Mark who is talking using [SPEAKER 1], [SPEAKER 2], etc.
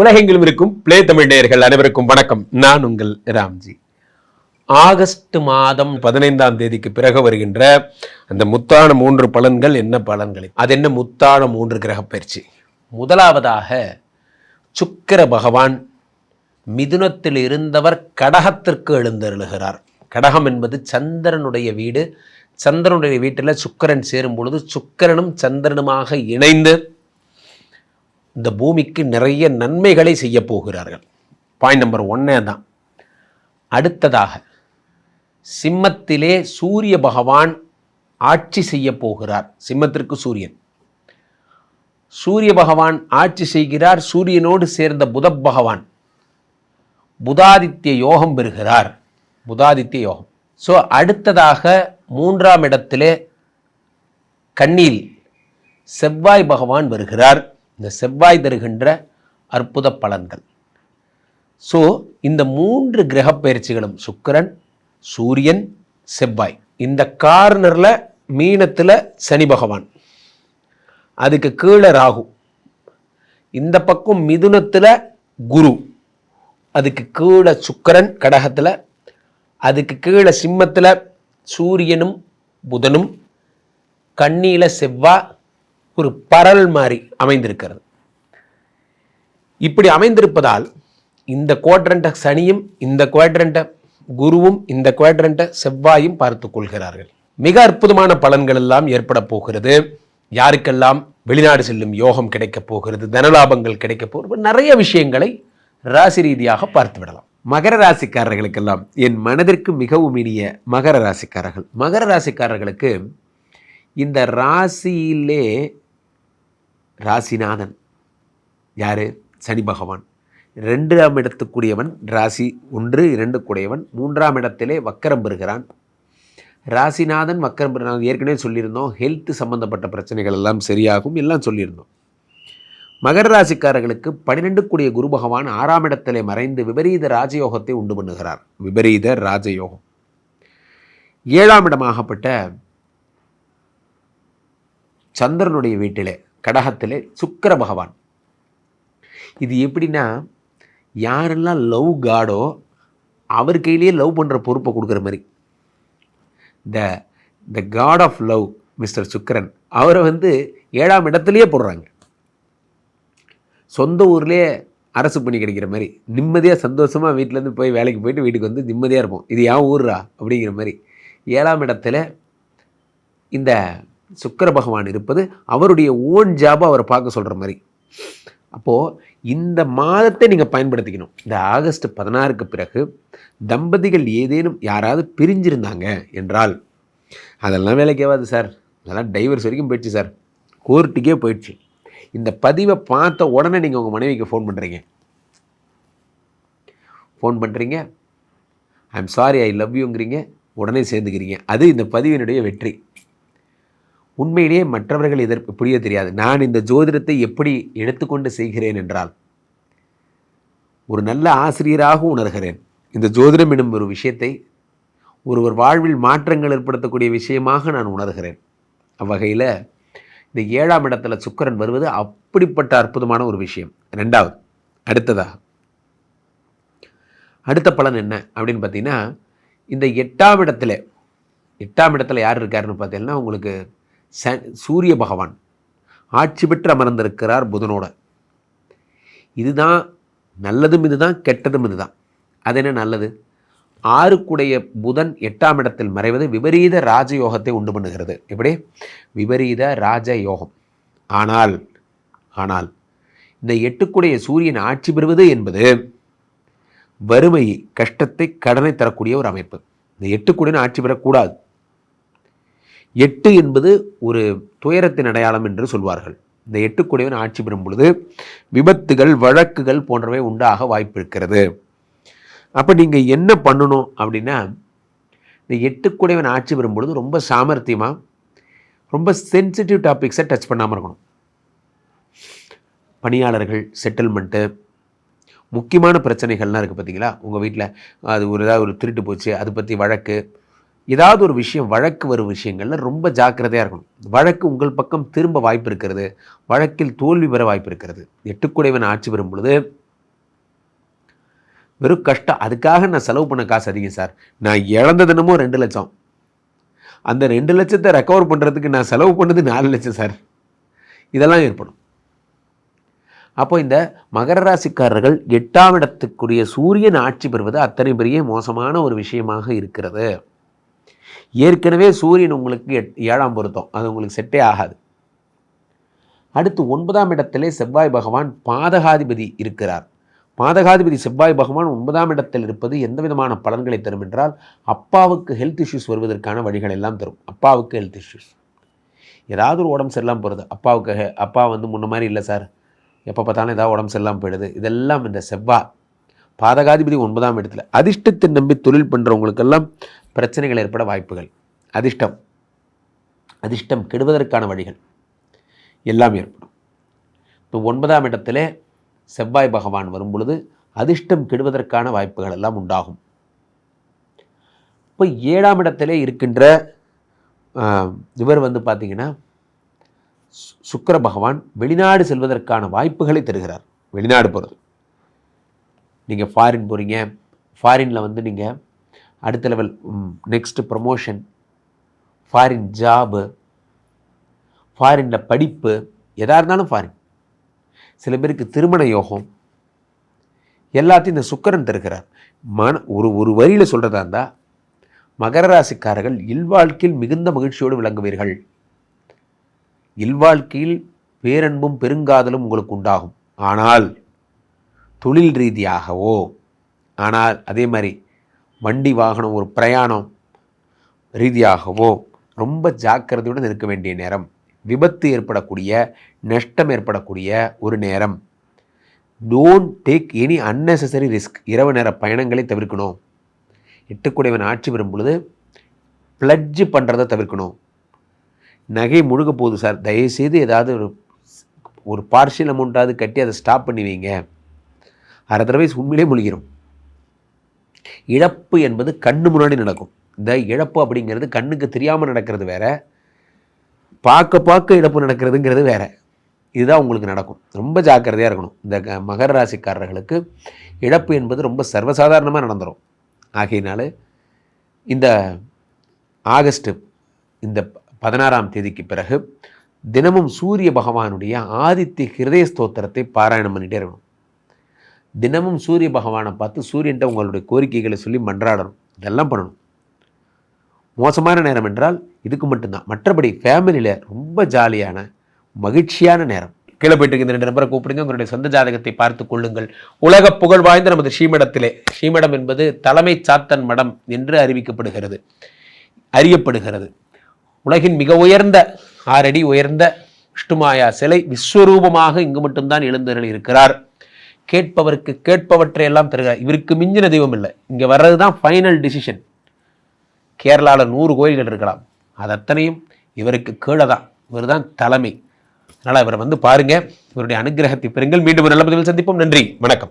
[SPEAKER 1] உலகெங்கிலும் இருக்கும் பிளே தமிழ் நேயர்கள் அனைவருக்கும் வணக்கம். நான் உங்கள் ராம்ஜி. ஆகஸ்ட் மாதம் பதினைந்தாம் தேதிக்கு பிறகு வருகின்ற அந்த முத்தான மூன்று பலன்கள் என்ன பலன்கள்? அது என்ன முத்தான மூன்று கிரக பயிற்சி? முதலாவதாக சுக்கிர பகவான் மிதுனத்தில் இருந்தவர் கடகத்திற்கு எழுந்தருளுகிறார். கடகம் என்பது சந்திரனுடைய வீடு. சந்திரனுடைய வீட்டில் சுக்கிரன் சேரும் பொழுது சுக்கரனும் சந்திரனுமாக இணைந்து இந்த பூமிக்கு நிறைய நன்மைகளை செய்ய போகிறார்கள். பாயிண்ட் நம்பர் ஒன்னே தான் அடுத்ததாக சிம்மத்திலே சூரிய பகவான் ஆட்சி செய்ய போகிறார். சிம்மத்திற்கு சூரியன். சூரிய பகவான் ஆட்சி செய்கிறார். சூரியனோடு சேர்ந்த புத பகவான் புதாதித்ய யோகம் பெறுகிறார். புதாதித்ய யோகம். ஸோ அடுத்ததாக மூன்றாம் இடத்திலே கண்ணில் செவ்வாய் பகவான் வருகிறார். இந்த செவ்வாய் தருகின்ற அற்புத பலன்கள். ஸோ இந்த மூன்று கிரக பயிற்சிகளும் சுக்கிரன் சூரியன் செவ்வாய். இந்த கார்னரில் மீனத்தில் சனி பகவான். அதுக்கு கீழே ராகு. இந்த பக்கம் மிதுனத்தில் குரு. அதுக்கு கீழே சுக்கிரன் கடகத்தில். அதுக்கு கீழே சிம்மத்தில் சூரியனும் புதனும். கண்ணியில் செவ்வாய் ஒரு பரல் மாதிரி அமைந்திருக்கிறது. இப்படி அமைந்திருப்பதால் இந்த குவாட்ரண்ட்டை சனியும் இந்த குவாட்ரண்ட்டை குருவும் இந்த குவாட்ரண்ட்டை செவ்வாயும் பார்த்து கொள்கிறார்கள். மிக அற்புதமான பலன்கள் எல்லாம் ஏற்பட போகிறது. யாருக்கெல்லாம் வெளிநாடு செல்லும் யோகம் கிடைக்கப் போகிறது தனலாபங்கள் கிடைக்கப் போகிறது நிறைய விஷயங்களை ராசி ரீதியாக பார்த்து விடலாம். மகர ராசிக்காரர்களுக்கெல்லாம் என் மனதிற்கு மிகவும் இனிய மகர ராசிக்காரர்கள். மகர ராசிக்காரர்களுக்கு இந்த ராசியிலே ராசிநாதன். யார்? சனி பகவான். ரெண்டாம் இடத்துக்குரியவன் ராசி ஒன்று இரண்டு கூடியவன். மூன்றாம் இடத்திலே வக்கரம் பெறுகிறான். ராசிநாதன் வக்கரம் பெறுகிறான் ஏற்கனவே சொல்லியிருந்தோம் ஹெல்த் சம்பந்தப்பட்ட பிரச்சனைகள் எல்லாம் சரியாகும் எல்லாம் சொல்லியிருந்தோம். மகர ராசிக்காரர்களுக்கு பன்னிரெண்டு கூடிய குரு பகவான் ஆறாம் இடத்திலே மறைந்து விபரீத ராஜயோகத்தை உண்டு பண்ணுகிறார். விபரீத ராஜயோகம். ஏழாம் இடமாகப்பட்ட சந்திரனுடைய வீட்டிலே கடகத்தில் சுக்கிர பகவான். இது எப்படின்னா யாரெல்லாம் லவ் காடோ அவர் கையிலேயே லவ் பண்ணுற பொறுப்பை கொடுக்குற மாதிரி. The the god of love mister Sukkaran அவரை வந்து ஏழாம் இடத்துலையே போடுறாங்க. சொந்த ஊர்லேயே அரசு பண்ணி கிடைக்கிற மாதிரி நிம்மதியாக சந்தோஷமாக வீட்டிலேருந்து போய் வேலைக்கு போயிட்டு வீட்டுக்கு வந்து நிம்மதியாக இருப்போம். இது ஏன் ஊர்ரா அப்படிங்கிற மாதிரி. ஏழாம் இடத்துல இந்த சுக்கர பகவான் இருப்பது அவருடைய ஓன் ஜாபை அவரை பார்க்க சொல்கிற மாதிரி. அப்போது இந்த மாதத்தை நீங்கள் பயன்படுத்திக்கணும். இந்த ஆகஸ்ட் பதினாறுக்கு பிறகு தம்பதிகள் ஏதேனும் யாராவது பிரிஞ்சிருந்தாங்க என்றால் அதெல்லாம் வேலைக்கேவாது சார். அதெல்லாம் டைவர்ஸ் வரைக்கும் போயிடுச்சு சார். கோர்ட்டுக்கே போயிடுச்சு. இந்த பதிவை பார்த்த உடனே நீங்கள் உங்கள் மனைவிக்கு ஃபோன் பண்ணுறீங்க ஃபோன் பண்ணுறீங்க I am sorry I love யூங்கிறீங்க உடனே சேர்ந்துக்கிறீங்க. அது இந்த பதிவினுடைய வெற்றி. உண்மையிலேயே மற்றவர்கள் எதிர்ப்பு புரிய தெரியாது. நான் இந்த ஜோதிடத்தை எப்படி எடுத்துக்கொண்டு செய்கிறேன் என்றால் ஒரு நல்ல ஆசிரியராக உணர்கிறேன். இந்த ஜோதிடம் எனும் ஒரு விஷயத்தை ஒருவர் வாழ்வில் மாற்றங்கள் ஏற்படுத்தக்கூடிய விஷயமாக நான் உணர்கிறேன். அவ்வகையில் இந்த ஏழாம் இடத்துல சுக்கரன் வருவது அப்படிப்பட்ட அற்புதமான ஒரு விஷயம். ரெண்டாவது அடுத்ததாக அடுத்த பலன் என்ன அப்படின்னு பார்த்தீங்கன்னா இந்த எட்டாம் இடத்துல எட்டாம் இடத்துல யார் இருக்காருன்னு பார்த்தீங்கன்னா உங்களுக்கு ச சூரிய பகவான் ஆட்சி பெற்று அமர்ந்திருக்கிறார் புதனோட. இதுதான் நல்லதும் இதுதான் கெட்டதும் இதுதான். அது என்ன நல்லது? ஆறுக்குடைய புதன் எட்டாம் இடத்தில் மறைவது விபரீத ராஜயோகத்தை உண்டு பண்ணுகிறது. எப்படி? விபரீத ராஜயோகம். ஆனால் ஆனால் இந்த எட்டுக்குடைய சூரியன் ஆட்சி பெறுவது என்பது வறுமை கஷ்டத்தை கடனை தரக்கூடிய ஒரு அமைப்பு. இந்த எட்டுக்குடன் ஆட்சி பெறக்கூடாது. எட்டு என்பது ஒரு துயரத்தின் அடையாளம் என்று சொல்வார்கள். இந்த எட்டுக்குடையவன் ஆட்சி பெறும் பொழுது விபத்துகள் வழக்குகள் போன்றவை உண்டாக வாய்ப்பு இருக்கிறது. அப்போ நீங்கள் என்ன பண்ணணும் அப்படின்னா இந்த எட்டுக்குடையவன் ஆட்சி பெறும் பொழுது ரொம்ப சாமர்த்தியமாக ரொம்ப சென்சிட்டிவ் டாபிக்ஸை டச் பண்ணாமல் இருக்கணும். பணியாளர்கள் செட்டில்மெண்ட்டு முக்கியமான பிரச்சனைகள்லாம் இருக்குது பார்த்தீங்களா உங்கள் வீட்டில் அது ஒரு ஏதாவது ஒரு திருட்டு போச்சு அதை பற்றி வழக்கு ஏதாவது ஒரு விஷயம் வழக்கு வரும் விஷயங்களில் ரொம்ப ஜாக்கிரதையாக இருக்கணும். வழக்கு உங்கள் பக்கம் திரும்ப வாய்ப்பு இருக்கிறது. வழக்கில் தோல்வி பெற வாய்ப்பு இருக்கிறது. எட்டுக்குடைவன் ஆட்சி பெறும் பொழுது வெறும் கஷ்டம். அதுக்காக நான் செலவு பண்ண காசு அதிகம் சார். நான் இழந்த தினமும் ரெண்டு லட்சம். அந்த ரெண்டு லட்சத்தை ரெக்கவர் பண்ணுறதுக்கு நான் செலவு பண்ணது நாலு லட்சம் சார். இதெல்லாம் ஏற்படும். அப்போ இந்த மகர ராசிக்காரர்கள் எட்டாம் இடத்துக்குரிய சூரியன் ஆட்சி பெறுவது அத்தனை பெரிய மோசமான ஒரு விஷயமாக இருக்கிறது. ஏற்கனவே சூரியன் உங்களுக்கு எட் ஏழாம் பொருத்தம். அது உங்களுக்கு செட்டே ஆகாது. அடுத்து ஒன்பதாம் இடத்திலே செவ்வாய் பகவான் பாதகாதிபதி இருக்கிறார். பாதகாதிபதி செவ்வாய் பகவான் ஒன்பதாம் இடத்தில் இருப்பது எந்த விதமான பலன்களை தரும் என்றால் அப்பாவுக்கு ஹெல்த் இஷ்யூஸ் வருவதற்கான வழிகள் எல்லாம் தரும். அப்பாவுக்கு ஹெல்த் இஷ்யூஸ் ஏதாவது ஒரு உடம்பு சரியில்லாமல் போகிறது அப்பாவுக்கு அப்பா வந்து முன்ன மாதிரி இல்லை சார். எப்போ பார்த்தாலும் ஏதாவது உடம்பு சரியில்லாமல் போயிடுது. இதெல்லாம் இந்த செவ்வாய். பாதகாதிபதி ஒன்பதாம் இடத்துல. அதிர்ஷ்டத்தை நம்பி தொழில் பண்ணுறவங்களுக்கெல்லாம் பிரச்சனைகள் ஏற்பட வாய்ப்புகள். அதிர்ஷ்டம். அதிர்ஷ்டம் கெடுவதற்கான வழிகள். எல்லாம் ஏற்படும். இப்போ ஒன்பதாம் இடத்துல செவ்வாய் பகவான் வரும் பொழுது அதிர்ஷ்டம் கெடுவதற்கான வாய்ப்புகள் எல்லாம் உண்டாகும். இப்போ ஏழாம் இடத்திலே இருக்கின்ற இவர் வந்து பார்த்தீங்கன்னா சு- பகவான் வெளிநாடு செல்வதற்கான வாய்ப்புகளை தருகிறார். வெளிநாடு போகிறது நீங்கள் ஃபாரின் போகிறீங்க ஃபாரினில் வந்து நீங்கள் அடுத்த level next promotion foreign job ஃபாரினில் படிப்பு எதாக இருந்தாலும் ஃபாரின் சில பேருக்கு திருமண யோகம் எல்லாத்தையும் இந்த சுக்கரன் தருகிறார். மன ஒரு ஒரு வரியில் சொல்கிறதா இருந்தால் மகர ராசிக்காரர்கள் இல்வாழ்க்கையில் மிகுந்த மகிழ்ச்சியோடு விளங்குவீர்கள். இல்வாழ்க்கையில் பேரன்பும் பெருங்காதலும் உங்களுக்கு உண்டாகும். ஆனால் தொழில் ரீதியாகவோ ஆனால் அதே மாதிரி வண்டி வாகனம் ஒரு பிரயாணம் ரீதியாகவோ ரொம்ப ஜாக்கிரதையுடன் இருக்க வேண்டிய நேரம் விபத்து ஏற்படக்கூடிய நஷ்டம் ஏற்படக்கூடிய ஒரு நேரம். Don't take any unnecessary risk இரவு நேர பயணங்களை தவிர்க்கணும். எட்டுக்குடையவன் ஆட்சி பெறும் பொழுது பிளட்ஜ் பண்ணுறதை தவிர்க்கணும். நகை முழுக போகுது சார். தயவுசெய்து ஏதாவது ஒரு ஒரு பார்ஷியல் அமௌண்ட்டாவது கட்டி அதை ஸ்டாப் பண்ணி வைங்க. அரை தடவை உண்மையிலே முழுகிறோம். இழப்பு என்பது கண்ணு முன்னாடி நடக்கும். இந்த இழப்பு அப்படிங்கிறது கண்ணுக்கு தெரியாமல் நடக்கிறது வேற பார்க்க பார்க்க இழப்பு நடக்கிறதுங்கிறது வேற. இதுதான் உங்களுக்கு நடக்கும். ரொம்ப ஜாக்கிரதையாக இருக்கணும். இந்த க- மகர ராசிக்காரர்களுக்கு இழப்பு என்பது ரொம்ப சர்வசாதாரணமாக நடந்துடும் ஆகையினால இந்த ஆகஸ்ட் இந்த பதினாறாம் தேதிக்கு பிறகு தினமும் சூரிய பகவானுடைய ஆதித்ய ஹிருதய ஸ்தோத்திரத்தை பாராயணம் பண்ணிகிட்டே இருக்கணும். தினமும் சூரிய பகவானை பார்த்து சூரியன்ட்ட உங்களுடைய கோரிக்கைகளை சொல்லி மன்றாடணும். இதெல்லாம் பண்ணணும். மோசமான நேரம் என்றால் இதுக்கு மட்டும்தான். மற்றபடி ஃபேமிலியில் ரொம்ப ஜாலியான மகிழ்ச்சியான நேரம். கீழே போயிட்டு இந்த ரெண்டு நபரை கூப்பிடுங்க. உங்களுடைய சொந்த ஜாதகத்தை பார்த்து கொள்ளுங்கள். உலக புகழ் வாய்ந்த நமது ஸ்ரீமடத்திலே. ஸ்ரீமடம் என்பது தலைமை சாத்தன் மடம் என்று அறிவிக்கப்படுகிறது. அறியப்படுகிறது. உலகின் மிக உயர்ந்த ஆறடி உயர்ந்த விஷ்ணுமாயா சிலை விஸ்வரூபமாக இங்கு மட்டும்தான் எழுந்தருள் இருக்கிறார் கேட்பவருக்கு கேட்பவற்றை எல்லாம் தருகிறார் இவருக்கு மிஞ்சின தெய்வம் இல்லை. இங்கே வர்றது தான் ஃபைனல் டிசிஷன் கேரளாவில் நூறு கோயில்கள் இருக்கலாம். அது அத்தனையும் இவருக்கு கீழே தான் இவர் தான் தலைமை. அதனால் இவரை வந்து பாருங்கள் இவருடைய அனுகிரகத்தை பெறுங்கள். மீண்டும் ஒரு நல்ல பதிவில் சந்திப்போம். நன்றி. வணக்கம்.